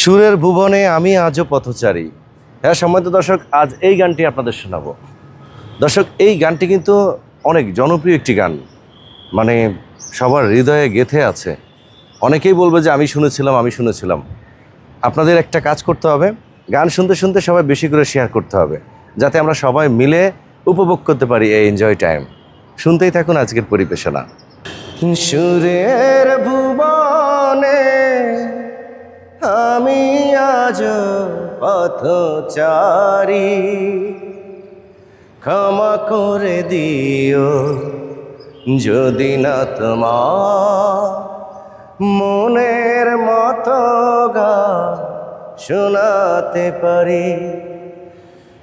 সুরের ভুবনে আমি আজও পথচারী। হ্যাঁ সম্মানিত দর্শক, আজ এই গানটি আপনাদের শোনাবো। দর্শক, এই গানটি কিন্তু অনেক জনপ্রিয় একটি গান। মানে সবার হৃদয়ে গেথে আছে। অনেকেই বলবে যে, আমি শুনেছিলাম আমি শুনেছিলাম। আপনাদের একটা কাজ করতে হবে। গান শুনতে শুনতে সবাই বেশি করে শেয়ার করতে হবে, যাতে আমরা সবাই মিলে উপভোগ করতে পারি এই এনজয় টাইম শুনতেই থাকুন আজকের পরিবেশনা। সুরের ভুবনে আমি আজ পথচারী। ক্ষমা করে দিও যদি না তোমার মনের মতো গা শোনাতে পারি।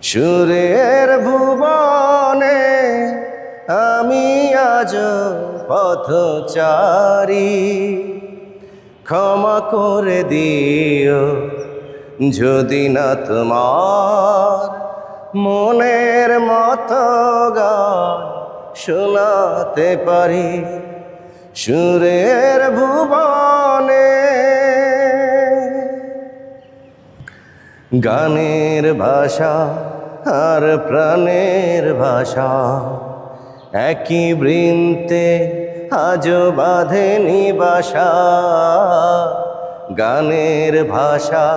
সুরের ভুবনে আমি আজ পথচারী। ক্ষমা করে দিও। যদি না তোমার মনের মতো গান শোনাতে পারি, সুরের ভুবনে। গানের ভাষা আর প্রাণের ভাষা একই বৃন্তে আজ বাঁধেনি বাসা গানের ভাষা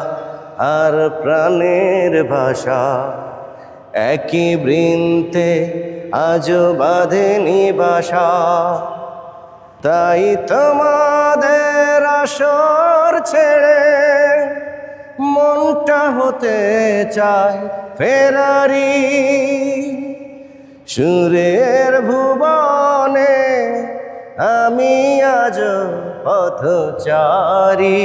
আর প্রাণের ভাষা। একই বৃন্তে আজ বাঁধেনি বাসা তাই তোমাদের আসর ছেড়ে মনটা হতে চায় ফেরারি। সুরের ভুবনে আমি আজ পথচারী।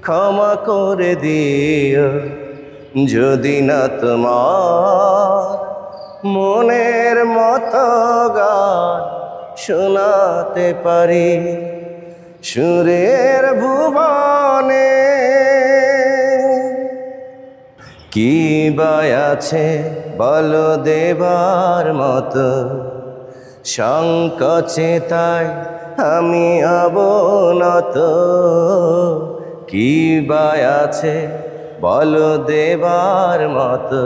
ক্ষমা করে দিও যদি না তোমার মনের মতো গান শোনাতে পারি। সুরের ভুবনে কি বাই আছে বল দেবার মতো সংকোচে তাই আমি অবনত। কি বাই আছে বল দেবার মতো।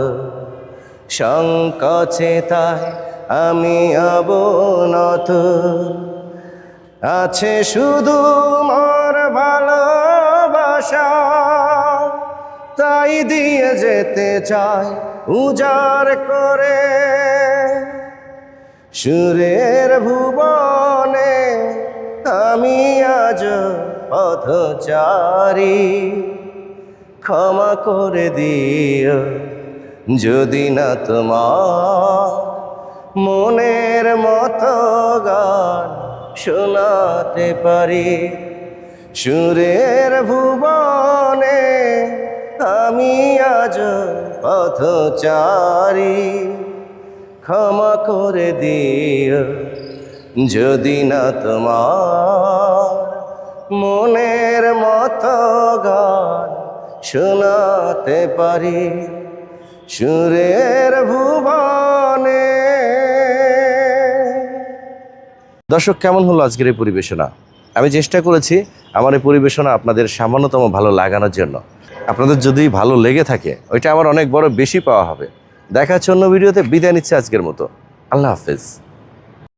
সংকোচে তাই আমি অবনত। আছে শুধু মোর ভালোবাসা, তাই দিয়ে যেতে চাই উজাড় করে। সুরের ভুবনে আমি আজ পথচারী। ক্ষমা করে দিও যদি না তোমার মনের মতো গান শোনাতে পারি। সুরের ভুবনে আমি আজ পথচারী। ক্ষমা করে দিও। যদি না তোমার মনের মতো গান শোনাতে পারি, সুরের ভুবনে। দর্শক, কেমন হলো আজকের এই পরিবেশনা? আমি চেষ্টা করেছি আমার এই পরিবেশনা আপনাদের সামান্যতম ভালো লাগানোর জন্য। আপনাদের যদি ভালো লেগে থাকে, ওইটা আমার অনেক বড় বেশি পাওয়া হবে। দেখা হচ্ছে অন্য ভিডিওতে বিদায় নিচ্ছে আজকের মতো। আল্লাহ হাফেজ।